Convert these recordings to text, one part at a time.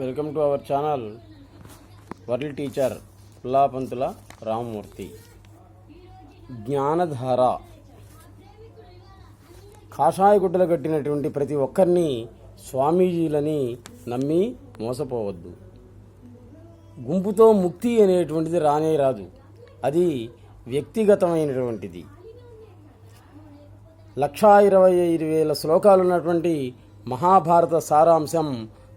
Welcome to our channel. World teacher Pullapantula Ramamurthy. జ్ఞానధార. కాషాయ గుడ్డలు కట్టినటువంటి ప్రతి ఒక్కరిని స్వామీజీలని నమ్మి మోసపోవద్దు. గుంపుతో ముక్తి అనేటువంటిది రానే రాదు. అది వ్యక్తిగతమైనటువంటిది. లక్షా ఇరవై ఐదు వేల శ్లోకాలు ఉన్నటువంటి మహాభారత సారాంశం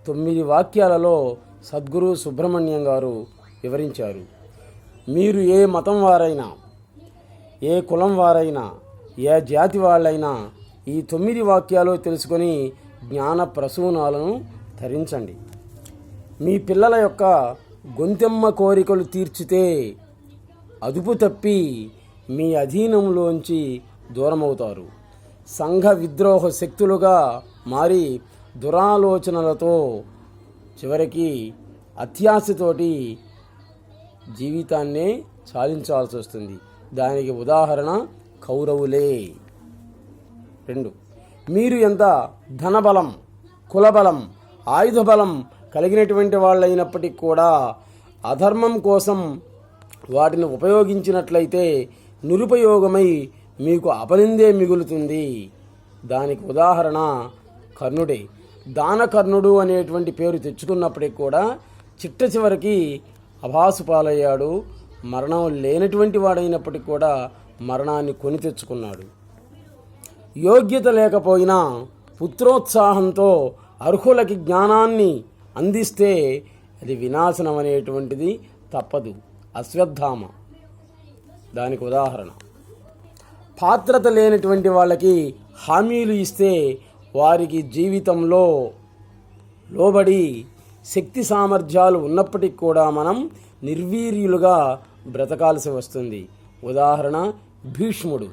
తొమ్మిది వాక్యాలలో సద్గురు సుబ్రహ్మణ్యం గారు వివరించారు. మీరు ఏ మతం వారైనా ఏ కులం వారైనా ఏ జాతి వాళ్ళైనా ఈ తొమ్మిది వాక్యాలు తెలుసుకొని జ్ఞాన ప్రసూనాలను ధరించండి. మీ పిల్లల యొక్క గొంతెమ్మ కోరికలు తీర్చితే అదుపు తప్పి మీ అధీనంలోంచి దూరమవుతారు. సంఘ విద్రోహ శక్తులుగా మారి దురాలోచనలతో చివరికి అత్యాశతోటి జీవితాన్నే సాధించాల్సి వస్తుంది. దానికి ఉదాహరణ కౌరవులే. రెండు. మీరు ఎంత ధనబలం కులబలం ఆయుధ బలం కలిగినటువంటి వాళ్ళైనప్పటికీ కూడా అధర్మం కోసం వాటిని ఉపయోగించినట్లయితే నిరుపయోగమై మీకు అపనిందే మిగులుతుంది. దానికి ఉదాహరణ కర్ణుడే. దానకర్ణుడు అనేటువంటి పేరు తెచ్చుకున్నప్పటికి కూడా చిట్ట చివరికి అభాసు పాలయ్యాడు. మరణం లేనటువంటి వాడైనప్పటికీ కూడా మరణాన్ని కొని తెచ్చుకున్నాడు. యోగ్యత లేకపోయినా పుత్రోత్సాహంతో అర్హులకి జ్ఞానాన్ని అందిస్తే అది వినాశనం అనేటువంటిది తప్పదు. అశ్వత్థామ. దానికి ఉదాహరణ. పాత్రత లేనటువంటి వాళ్ళకి హామీలు ఇస్తే వారికి జీవితంలో లోబడి శక్తి సామర్థ్యాలు ఉన్నప్పటికీ కూడా మనం నిర్వీర్యులుగా బ్రతకాల్సి వస్తుంది. ఉదాహరణ భీష్ముడు.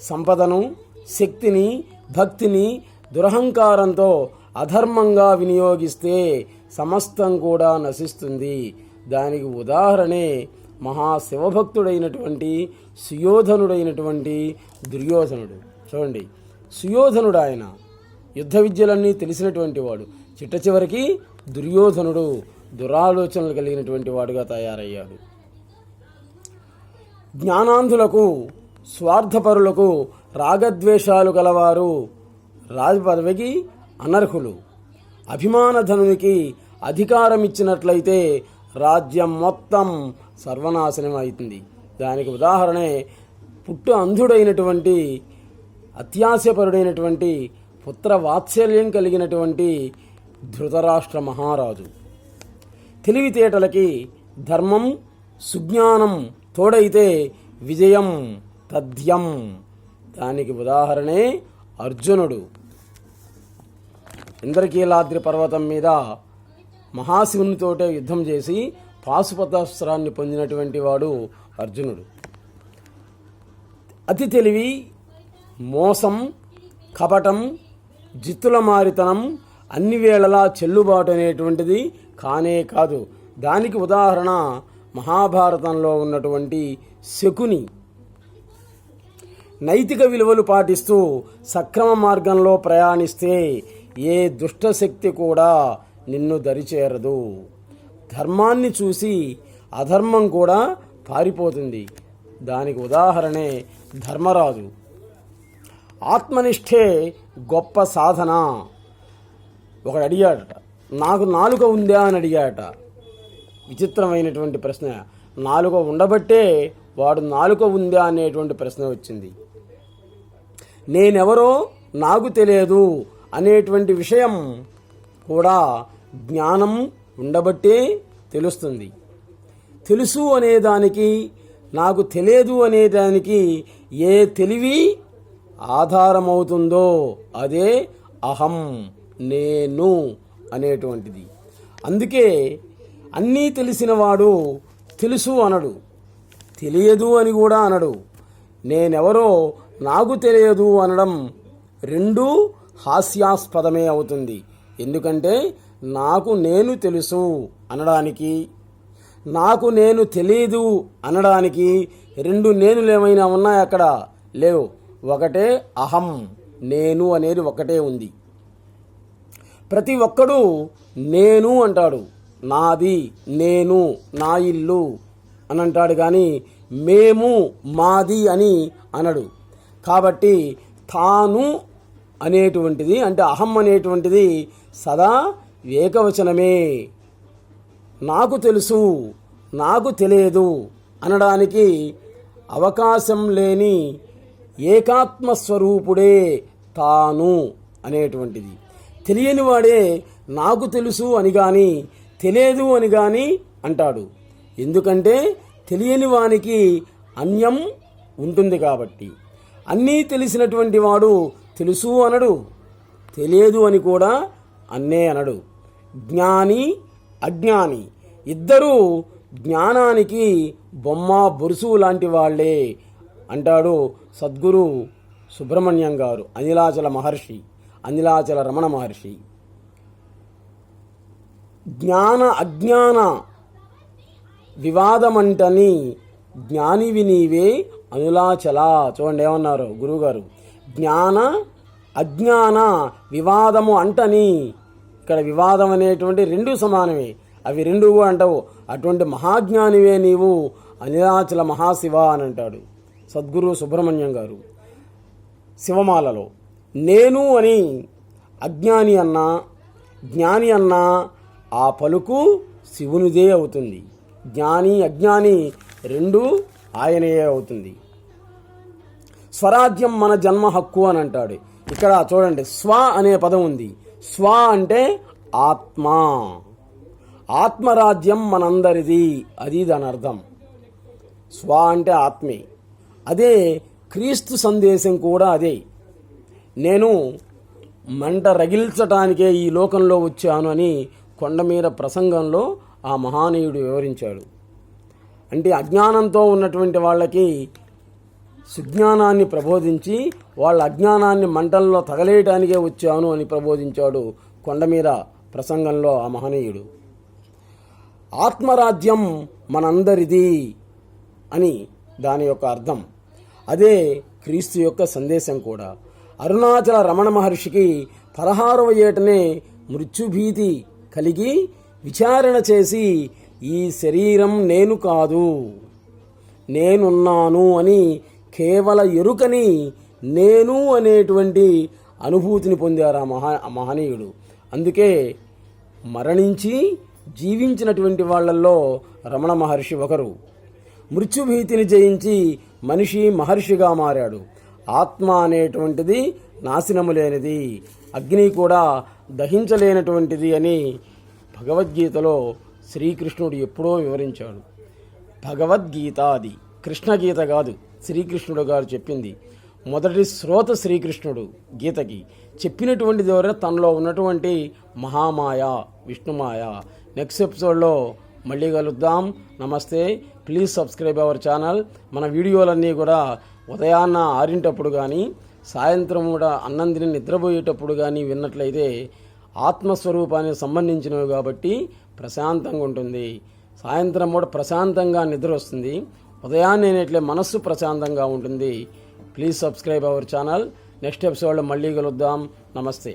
సంపదను శక్తిని భక్తిని దురహంకారంతో అధర్మంగా వినియోగిస్తే సమస్తం కూడా నశిస్తుంది. దానికి ఉదాహరణే మహాశివభక్తుడైనటువంటి సుయోధనుడైనటువంటి దుర్యోధనుడు. చూడండి. సుయోధనుడు ఆయన యుద్ధ విద్యలన్నీ తెలిసినటువంటి వాడు. చిట్ట చివరికి దుర్యోధనుడు దురాలోచనలు కలిగినటువంటి వాడుగా తయారయ్యాడు. జ్ఞానాంధులకు స్వార్థపరులకు రాగద్వేషాలు గలవారు రాజపదవికి అనర్హులు. అభిమానధనునికి అధికారం ఇచ్చినట్లయితే రాజ్యం మొత్తం సర్వనాశనం అవుతుంది దానికి ఉదాహరణే పుట్టు అంధుడైనటువంటి అత్యాశపరుడైనటువంటి పుత్ర వాత్సల్యం కలిగినటువంటి ధృతరాష్ట్ర మహారాజు. తెలివితేటలకి ధర్మం సుజ్ఞానం తోడైతే విజయం తథ్యం. దానికి ఉదాహరణే అర్జునుడు. ఇంద్రకీలాద్రి పర్వతం మీద మహాశివునితోటే యుద్ధం చేసి పాశుపతాస్త్రాన్ని పొందినటువంటి వాడు అర్జునుడు. అతి తెలివి మోసం కపటం జిత్తుల మారితనం అన్ని వేళలా చెల్లుబాటు అనేటువంటిది కానే కాదు. దానికి ఉదాహరణ మహాభారతంలో ఉన్నటువంటి శకుని. నైతిక విలువలు పాటిస్తూ సక్రమ మార్గంలో ప్రయాణిస్తే ఏ దుష్టశక్తి కూడా నిన్ను దరిచేరదు. ధర్మాన్ని చూసి అధర్మం కూడా పారిపోతుంది. దానికి ఉదాహరణే ధర్మరాజు. ఆత్మనిష్ఠే గొప్ప సాధన. ఒకడు అడిగాడట నాకు నాలుక ఉందా అని అడిగాడట. విచిత్రమైనటువంటి ప్రశ్న. నాలుక ఉండబట్టే వాడు నాలుక ఉందా అనేటువంటి ప్రశ్న వచ్చింది. నేనెవరో నాకు తెలియదు అనేటువంటి విషయం కూడా జ్ఞానం ఉండబట్టే తెలుస్తుంది. తెలుసు అనేదానికి నాకు తెలియదు అనేదానికి ఏ తెలివి ఆధారమవుతుందో అదే అహం నేను అనేటువంటిది. అందుకే అన్నీ తెలిసినవాడు తెలుసు అనడు. తెలియదు అని కూడా అనడు. నేనెవరో నాకు తెలియదు అనడం రెండూ హాస్యాస్పదమే అవుతుంది. ఎందుకంటే నాకు నేను తెలుసు అనడానికి నాకు నేను తెలియదు అనడానికి రెండు నేనులు ఏమైనా ఉన్నాయి అక్కడ? లేవు. ఒకటే అహం నేను అనేది ఒకటే ఉంది. ప్రతి ఒక్కడూ నేను అంటాడు. నాది నేను నా ఇల్లు అని అంటాడు కానీ మేము మాది అని అనడు. కాబట్టి తాను అనేటువంటిది అంటే అహం అనేటువంటిది సదా ఏకవచనమే. నాకు తెలుసు నాకు తెలియదు అనడానికి అవకాశం లేని ఏకాత్మ స్వరూపుడే తాను అనేటువంటిది. తెలియని వాడే నాకు తెలుసు అని కానీ తెలియదు అని కానీ అంటాడు. ఎందుకంటే తెలియని వానికి అన్యం ఉంటుంది కాబట్టి. అన్నీ తెలిసినటువంటి వాడు తెలుసు అనడు తెలియదు అని కూడా అన్నే అనడు. జ్ఞాని అజ్ఞాని. ఇద్దరూ జ్ఞానానికి బొమ్మ బొరుసు లాంటి వాళ్ళే. అంటాడు సద్గురు సుబ్రహ్మణ్యం గారు అనిలాచల మహర్షి అనిలాచల రమణ మహర్షి. జ్ఞాన అజ్ఞాన వివాదమంటని జ్ఞానివి నీవే అనులాచల. చూడండి ఏమన్నారు గురువుగారు? జ్ఞాన అజ్ఞాన వివాదము అంటని ఇక్కడ వివాదం అనేటువంటి రెండు సమానమే. అవి రెండు అంటావు. అటువంటి మహాజ్ఞానివే నీవు అనిలాచల మహాశివ అని అంటాడు. సద్గురు సుబ్రహ్మణ్యం గారు శివమాలలో నేను అని అజ్ఞాని అన్నా జ్ఞాని అన్నా ఆ పలుకు శివునిదే అవుతుంది. జ్ఞాని అజ్ఞాని రెండు ఆయనే అవుతుంది. స్వరాజ్యం మన జన్మ హక్కు అని అంటాడు. ఇక్కడ చూడండి స్వ అనే పదం ఉంది. స్వ అంటే ఆత్మ. ఆత్మరాజ్యం మనందరిది. అది దాని అర్థం. స్వ అంటే ఆత్మే. అదే క్రీస్తు సందేశం కూడా అదే. నేను మంట రగిల్చటానికే ఈ లోకంలో వచ్చాను అని కొండ మీద ప్రసంగంలో ఆ మహానీయుడు వివరించాడు. అంటే అజ్ఞానంతో ఉన్నటువంటి వాళ్ళకి సుజ్ఞానాన్ని ప్రబోధించి వాళ్ళ అజ్ఞానాన్ని మంటల్లో తగలేయటానికే వచ్చాను అని ప్రబోధించాడు కొండ మీద ప్రసంగంలో ఆ మహనీయుడు. ఆత్మరాజ్యం మనందరిది అని దాని యొక్క అర్థం. అదే క్రీస్తు యొక్క సందేశం కూడా. అరుణాచల రమణ మహర్షికి పదహారవ ఏటనే మృత్యుభీతి కలిగి విచారణ చేసి ఈ శరీరం నేను కాదు నేనున్నాను అని కేవల ఎరుకని నేను అనేటువంటి అనుభూతిని పొందారు ఆ మహా మహనీయుడు. అందుకే మరణించి జీవించినటువంటి వాళ్ళల్లో రమణ మహర్షి ఒకరు. మృత్యుభీతిని జయించి మనిషి మహర్షిగా మారాడు. ఆత్మ అనేటువంటిది నాశనము లేనిది అగ్ని కూడా దహించలేనటువంటిది అని భగవద్గీతలో శ్రీకృష్ణుడు ఎప్పుడో వివరించాడు. భగవద్గీత అది కృష్ణగీత కాదు శ్రీకృష్ణుడు గారు చెప్పింది. మొదటి శ్రోత శ్రీకృష్ణుడు గీతకి చెప్పినటువంటి ద్వారా తనలో ఉన్నటువంటి మహామాయ విష్ణుమాయ. నెక్స్ట్ ఎపిసోడ్లో మళ్ళీ కలుద్దాం. నమస్తే. ప్లీజ్ సబ్స్క్రైబ్ అవర్ ఛానల్ మన వీడియోలన్నీ కూడా ఉదయాన్న ఆరింటప్పుడు కానీ సాయంత్రం కూడా అన్నం తిని నిద్రపోయేటప్పుడు కానీ విన్నట్లయితే ఆత్మస్వరూపానికి సంబంధించినవి కాబట్టి ప్రశాంతంగా ఉంటుంది. సాయంత్రం కూడా ప్రశాంతంగా నిద్ర వస్తుంది. ఉదయాన్నేనట్లే మనస్సు ప్రశాంతంగా ఉంటుంది. Please subscribe our channel next ఎపిసోడ్లో మళ్ళీ కలుద్దాం. నమస్తే.